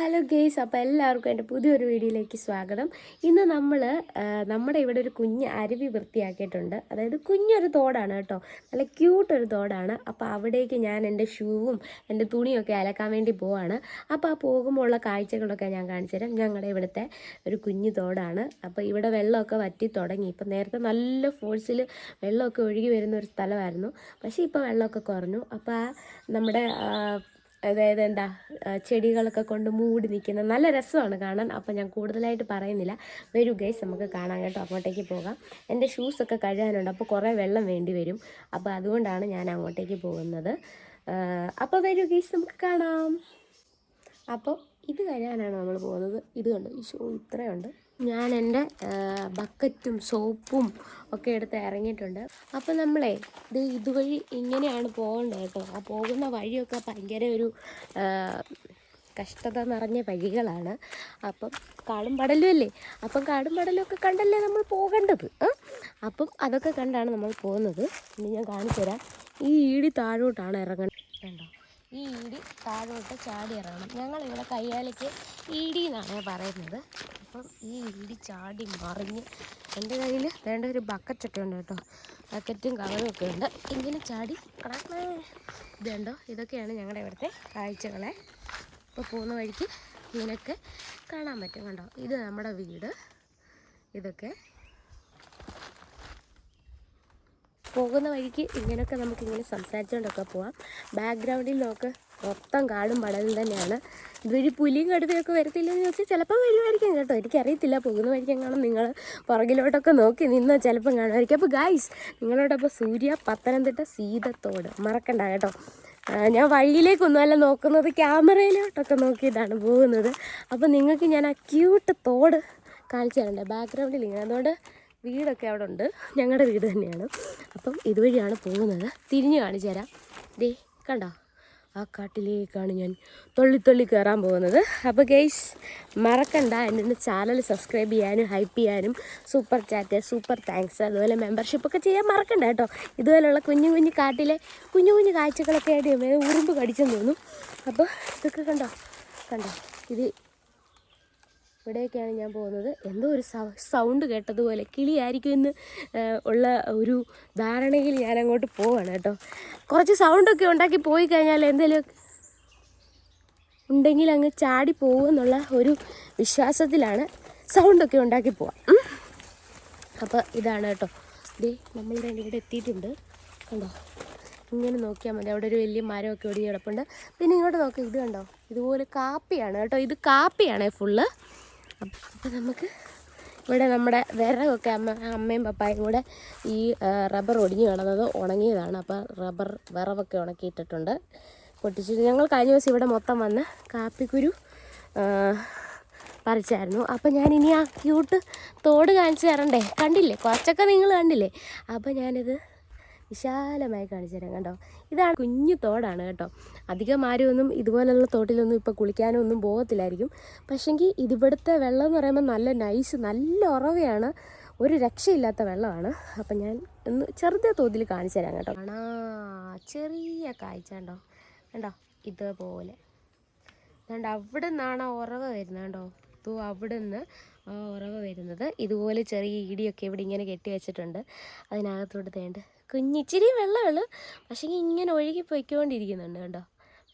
Hello guys അപ്പോൾ എല്ലാവർക്കും എന്റെ പുതിയൊരു വീഡിയോയിലേക്ക് സ്വാഗതം. ഇന്ന് നമ്മൾ നമ്മുടെ ഇവിടെ ഒരു കുഞ്ഞ് അരുവി വൃത്തിയാക്കിയിട്ടുണ്ട്. അതായത് കുഞ്ഞൊരു തോടാണ് കേട്ടോ. നല്ല ക്യൂട്ടൊരു തോടാണ്. അപ്പോൾ അവിടേക്ക് ഞാൻ എന്റെ ഷൂവും എന്റെ തുണിയൊക്കെ അലക്കാൻ വേണ്ടി പോവാണ്. അപ്പോൾ ആ പോകുമ്പോൾ ഉള്ള കാഴ്ചകളൊക്കെ ഞാൻ കാണിച്ചു തരാം. ഞങ്ങളുടെ ഇവിടുത്തെ ഒരു കുഞ്ഞു തോടാണ്. അപ്പോൾ ഇവിടെ വെള്ളമൊക്കെ വറ്റി തുടങ്ങി. ഇപ്പം നേരത്തെ നല്ല ഫോഴ്സിൽ വെള്ളമൊക്കെ ഒഴുകി വരുന്ന ഒരു സ്ഥലമായിരുന്നു. പക്ഷേ ഇപ്പോൾ വെള്ളമൊക്കെ കുറഞ്ഞു. അപ്പോൾ ആ നമ്മുടെ അതായത് എന്താ ചെടികളൊക്കെ കൊണ്ട് മൂടി നിൽക്കുന്ന നല്ല രസമാണ് കാണാൻ. അപ്പോൾ ഞാൻ കൂടുതലായിട്ട് പറയുന്നില്ല. വരൂ ഗൈസ് നമുക്ക് കാണാൻ കേട്ടോ. അങ്ങോട്ടേക്ക് പോകാം. എന്റെ ഷൂസൊക്കെ കഴുകാനുണ്ട്. അപ്പോൾ കുറേ വെള്ളം വേണ്ടി വരും. അപ്പോൾ അതുകൊണ്ടാണ് ഞാൻ അങ്ങോട്ടേക്ക് പോകുന്നത്. അപ്പോൾ വരൂ ഗൈസ് നമുക്ക് കാണാം. അപ്പോൾ ഇത് കഴിയാനാണ് നമ്മൾ പോകുന്നത്. ഇത് കണ്ടു? ഈ ഷൂ ഇത്രയുണ്ട്. ഞാൻ എന്റെ ബക്കറ്റും സോപ്പും ഒക്കെ എടുത്ത് ഇറങ്ങിയിട്ടുണ്ട്. അപ്പോൾ നമ്മളെ ഇത് ഇതുവഴി ഇങ്ങനെയാണ് പോകേണ്ടത് കേട്ടോ. ആ പോകുന്ന വഴിയൊക്കെ ഭയങ്കര ഒരു കഷ്ടത നിറഞ്ഞ വഴികളാണ്. അപ്പം കാടും പടലും അല്ലേ? അപ്പം കാടും പടലും ഒക്കെ കണ്ടല്ലേ നമ്മൾ പോകേണ്ടത്? അപ്പം അതൊക്കെ കണ്ടാണ് നമ്മൾ പോകുന്നത്. ഇനി ഞാൻ കാണിച്ചു തരാം. ഈ ഈടി താഴോട്ടാണ് ഇറങ്ങേണ്ടത് കണ്ടോ? ഈ ഈടി താഴോട്ട് ചാടി ഇറങ്ങണം. ഞങ്ങളിവിടെ കയ്യാലയ്ക്ക് ഈടി എന്നാണ് പറയുന്നത്. അപ്പം ഈ ഇടി ചാടി മറിഞ്ഞ് എന്റെ കയ്യിൽ വേണ്ട ഒരു ബക്കറ്റൊക്കെ ഉണ്ട് കേട്ടോ. ബക്കറ്റും കവറും ഒക്കെ ഉണ്ട്. ഇങ്ങനെ ചാടി ഇതുണ്ടോ? ഇതൊക്കെയാണ് ഞങ്ങളുടെ ഇവിടുത്തെ കാഴ്ചകളെ. ഇപ്പോൾ പോകുന്ന വഴിക്ക് ഇങ്ങനെയൊക്കെ കാണാൻ പറ്റും കണ്ടോ? ഇത് നമ്മുടെ വീട്. ഇതൊക്കെ. പോകുന്ന വഴിക്ക് ഇങ്ങനെയൊക്കെ നമുക്കിങ്ങനെ സംസാരിച്ചുകൊണ്ടൊക്കെ പോവാം. ബാക്ക്ഗ്രൗണ്ടിൽ നോക്ക്. മൊത്തം കാടും പടലും തന്നെയാണ്. ഇതുവഴി പുലിയും കടുവയൊക്കെ വരത്തില്ലെന്ന് ചോദിച്ചാൽ ചിലപ്പോൾ വരുമായിരിക്കും കേട്ടോ. എനിക്കറിയത്തില്ല പോകുന്ന വഴിക്ക് കാണും നിങ്ങൾ പുറകിലോട്ടൊക്കെ നോക്കി നിന്നോ ചിലപ്പം കാണുമായിരിക്കും അപ്പോൾ ഗായ്സ് നിങ്ങളോടൊപ്പം സൂര്യ പത്തനംതിട്ട സീതത്തോട് മറക്കണ്ട കേട്ടോ. ഞാൻ വഴിയിലേക്കൊന്നുമല്ല നോക്കുന്നത് ക്യാമറയിലോട്ടൊക്കെ നോക്കിയിട്ടാണ് പോകുന്നത്. അപ്പോൾ നിങ്ങൾക്ക് ഞാൻ അക്യൂട്ട് ക്യൂട്ട് തോട് കാണിച്ചു തരണ്ടേ. ബാക്ക്ഗ്രൗണ്ടിൽ ഇങ്ങനെ അതുകൊണ്ട് വീടൊക്കെ അവിടെ ഉണ്ട്. ഞങ്ങളുടെ വീട് തന്നെയാണ്. അപ്പം ഇതുവഴിയാണ് പോകുന്നത്. തിരിഞ്ഞ് കാണിച്ചു തരാം. ദേ കണ്ടോ? ആ കാട്ടിലേക്കാണ് ഞാൻ തൊള്ളി തൊള്ളി കയറാൻ പോകുന്നത്. അപ്പോൾ ഗെയ്സ് മറക്കണ്ട. എന്റെ ചാനൽ സബ്സ്ക്രൈബ് ചെയ്യാനും ഹൈപ്പ് ചെയ്യാനും സൂപ്പർ ചാറ്റ് സൂപ്പർ താങ്ക്സ് അതുപോലെ മെമ്പർഷിപ്പൊക്കെ ചെയ്യാൻ മറക്കണ്ട കേട്ടോ. ഇതുപോലുള്ള കുഞ്ഞു കുഞ്ഞു കാട്ടിലെ കുഞ്ഞു കുഞ്ഞു കാഴ്ചകളൊക്കെ ആയിട്ട് ഉറുമ്പ് കടിച്ചെന്ന് തോന്നും അപ്പോൾ ഇതൊക്കെ കണ്ടോ? കണ്ടോ? ഇത് ഇവിടേക്കാണ് ഞാൻ പോകുന്നത്. എന്തോ ഒരു സൗണ്ട് കേട്ടതുപോലെ കിളിയായിരിക്കും എന്ന് ഉള്ള ഒരു ധാരണയിൽ ഞാൻ അങ്ങോട്ട് പോവാണ് കേട്ടോ. കുറച്ച് സൗണ്ടൊക്കെ ഉണ്ടാക്കി പോയി കഴിഞ്ഞാൽ എന്തെങ്കിലും ഉണ്ടെങ്കിൽ അങ്ങ് ചാടി പോകുമെന്നുള്ള ഒരു വിശ്വാസത്തിലാണ് സൗണ്ടൊക്കെ ഉണ്ടാക്കി പോവാം. അപ്പോൾ ഇതാണ് കേട്ടോ. ദേ നമ്മൾ ഇവിടെ എത്തിയിട്ടുണ്ട്. കണ്ടോ? ഇങ്ങനെ നോക്കിയാൽ മതി. അവിടെ ഒരു വലിയ മരമൊക്കെ ഒടിഞ്ഞ് കിടപ്പുണ്ട്. പിന്നെ ഇങ്ങോട്ട് നോക്കാം ഇത് കണ്ടോ? ഇതുപോലെ കാപ്പിയാണ് കേട്ടോ. ഇത് കാപ്പിയാണേ ഫുള്ള് അപ്പം നമുക്ക് ഇവിടെ നമ്മുടെ വിറകൊക്കെ അമ്മ അമ്മയും പപ്പായും കൂടെ ഈ റബ്ബർ ഒടിഞ്ഞു കിടന്നത് ഉണങ്ങിയതാണ്. അപ്പോൾ റബ്ബർ വിറവൊക്കെ ഉണക്കിയിട്ടിട്ടുണ്ട്. പൊട്ടിച്ചിട്ട് ഞങ്ങൾ കഴിഞ്ഞ ദിവസം ഇവിടെ മൊത്തം വന്ന് കാപ്പിക്കുരു പറിച്ചായിരുന്നു. അപ്പം ഇനി ആ ക്യൂട്ട് തോട് കാണിച്ചു തരണ്ടേ? കണ്ടില്ലേ? കുറച്ചൊക്കെ നിങ്ങൾ കണ്ടില്ലേ? അപ്പം ഞാനിത് വിശാലമായി കാണിച്ചു തരാം കേട്ടോ ഇതാണ് കുഞ്ഞു തോടാണ് കേട്ടോ. അധികം ആരും ഒന്നും ഇതുപോലുള്ള തോട്ടിലൊന്നും ഇപ്പോൾ കുളിക്കാനോ ഒന്നും പോകത്തില്ലായിരിക്കും. പക്ഷെങ്കിൽ ഇതിവിടുത്തെ വെള്ളം എന്ന് പറയുമ്പോൾ നല്ല നൈസ് നല്ല ഉറവയാണ്. ഒരു രക്ഷയില്ലാത്ത വെള്ളമാണ്. അപ്പം ഞാൻ ഒന്ന് ചെറുതെ തോതിൽ കാണിച്ചു തരാം കേട്ടോ. ആണാ ചെറിയ കാഴ്ച കേട്ടോ കണ്ടോ? ഇതുപോലെ. കണ്ടോ? അവിടെ നിന്നാണ് ഉറവ വരുന്നത് കേട്ടോ തൂ അവിടെ നിന്ന് ഉറവ വരുന്നത്. ഇതുപോലെ ചെറിയ ഇടിയൊക്കെ ഇവിടെ ഇങ്ങനെ കെട്ടി വെച്ചിട്ടുണ്ട്. അതിനകത്തോട്ട് തേണ്ട്. കുഞ്ഞിച്ചിരി വെള്ളമുള്ളു പക്ഷേ ഇങ്ങനെ ഒഴുകി പോയിക്കൊണ്ടിരിക്കുന്നുണ്ട് കേട്ടോ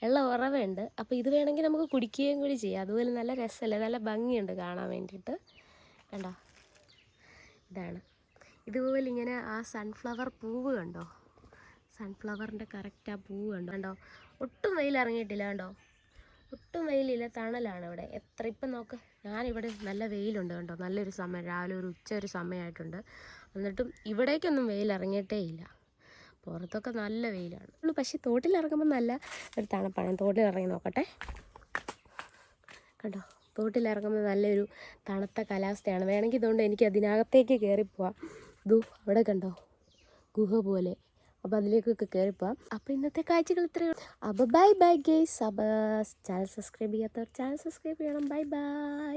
വെള്ളം ഉറവുണ്ട് അപ്പോൾ ഇത് വേണമെങ്കിൽ നമുക്ക് കുടിക്കുകയും കൂടി ചെയ്യാം. അതുപോലെ നല്ല രസമല്ലേ? നല്ല ഭംഗിയുണ്ട് കാണാൻ വേണ്ടിയിട്ട്. കണ്ടോ? ഇതാണ്. ഇതുപോലെ ഇങ്ങനെ ആ സൺഫ്ലവർ പൂവ് കണ്ടോ? സൺഫ്ലവറിന്റെ കറക്റ്റ് ആ പൂവ് കണ്ടോ? കണ്ടോ? ഒട്ടും വെയിൽ ഇറങ്ങിയിട്ടില്ല കണ്ടോ? ഒട്ടും വെയിലില്ല. തണലാണ് ഇവിടെ എത്ര? ഇപ്പം നോക്ക്. ഞാനിവിടെ നല്ല വെയിലുണ്ട് കേട്ടോ നല്ലൊരു സമയം രാവിലെ ഒരു ഉച്ച ഒരു സമയമായിട്ടുണ്ട്. എന്നിട്ടും ഇവിടേക്കൊന്നും വെയിൽ ഇറങ്ങിയിട്ടേ ഇല്ല. പുറത്തൊക്കെ നല്ല വെയിലാണ്. പക്ഷേ തോട്ടിൽ ഇറങ്ങുമ്പോൾ നല്ല ഒരു തണുപ്പാണ്. തോട്ടിലിറങ്ങി നോക്കട്ടെ. കണ്ടോ? തോട്ടിൽ ഇറങ്ങുമ്പോൾ നല്ലൊരു തണുത്ത കാലാവസ്ഥയാണ്. വേണമെങ്കിൽ ഇതുകൊണ്ട് എനിക്ക് അതിനകത്തേക്ക് കയറിപ്പോവാം. ഇതു അവിടെ കണ്ടോ? ഗുഹ പോലെ. അപ്പോൾ അതിലേക്കൊക്കെ കയറിപ്പോൾ അപ്പോൾ ഇന്നത്തെ കാഴ്ചകൾ ഇത്രയും അപ്പോൾ ബൈ ബൈ ഗേസ് അപ്പോൾ ചാനൽ സബ്സ്ക്രൈബ് ചെയ്യാത്തവർ ചാനൽ സബ്സ്ക്രൈബ് ചെയ്യണം. Bye bye